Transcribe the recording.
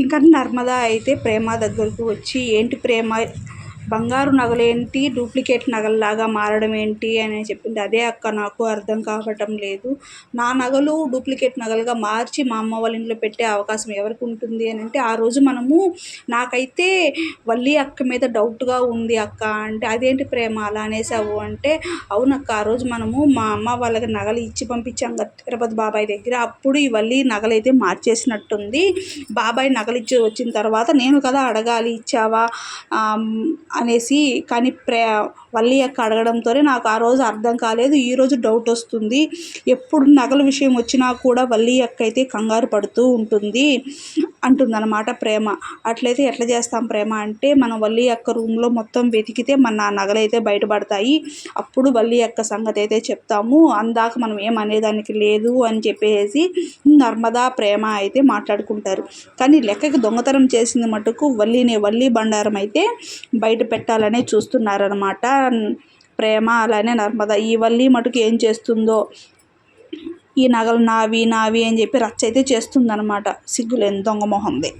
ఇంకా నర్మద అయితే ప్రేమ దగ్గరకు వచ్చి ఏంటి ప్రేమ? బంగారు నగలేంటి? డూప్లికేట్ నగల్లాగా మారడం ఏంటి అని చెప్పింది. అదే అక్క నాకు అర్థం కావటం లేదు. నా నగలు డూప్లికేట్ నగలుగా మార్చి మా అమ్మ వాళ్ళ ఇంట్లో పెట్టే అవకాశం ఎవరికి ఉంటుంది? అని అంటే ఆ రోజు మనము నాకైతే వల్లి అక్క మీద డౌట్గా ఉంది అక్క. అంటే అదేంటి ప్రేమ? అలా అనేసావు? అంటే అవునక్క ఆ రోజు మనము మా అమ్మ వాళ్ళకి నగలు ఇచ్చి పంపించాం కదా తిరుపతి బాబాయ్ దగ్గర. అప్పుడు ఈ వల్లి నగలైతే మార్చేసినట్టుంది. బాబాయ్ నగలు ఇచ్చి వచ్చిన తర్వాత నేను కదా అడగాలి ఇచ్చావా? అనేసి కానీ ప్రే వల్లి అక్క అడగడంతోనే నాకు ఆ రోజు అర్థం కాలేదు. ఈరోజు డౌట్ వస్తుంది. ఎప్పుడు నగల విషయం వచ్చినా కూడా వల్లి అక్క అయితే కంగారు పడుతూ ఉంటుంది అంటుందన్నమాట ప్రేమ. అట్లయితే ఎట్లా చేస్తాం ప్రేమ అంటే మనం వల్లి అక్క రూమ్లో మొత్తం వెతికితే మన నగలైతే బయటపడతాయి. అప్పుడు వల్లి అక్క సంగతి అయితే చెప్తాము. అందాక మనం ఏం అనేదానికి లేదు అని చెప్పేసి నర్మదా ప్రేమ అయితే మాట్లాడుకుంటారు. కానీ లెక్కకి దొంగతనం చేసింది మటుకు వల్లినే. వల్లి బండారం అయితే బయట పెట్టాలనే చూస్తున్నారనమాట ప్రేమ అలానే నర్మద ఈ వల్లి మటుకు ఏం చేస్తుందో ఈ నగలు నావి నావి అని చెప్పి రచ్చ అయితే చేస్తుందనమాట సిగ్గులేని దొంగ మొహంది.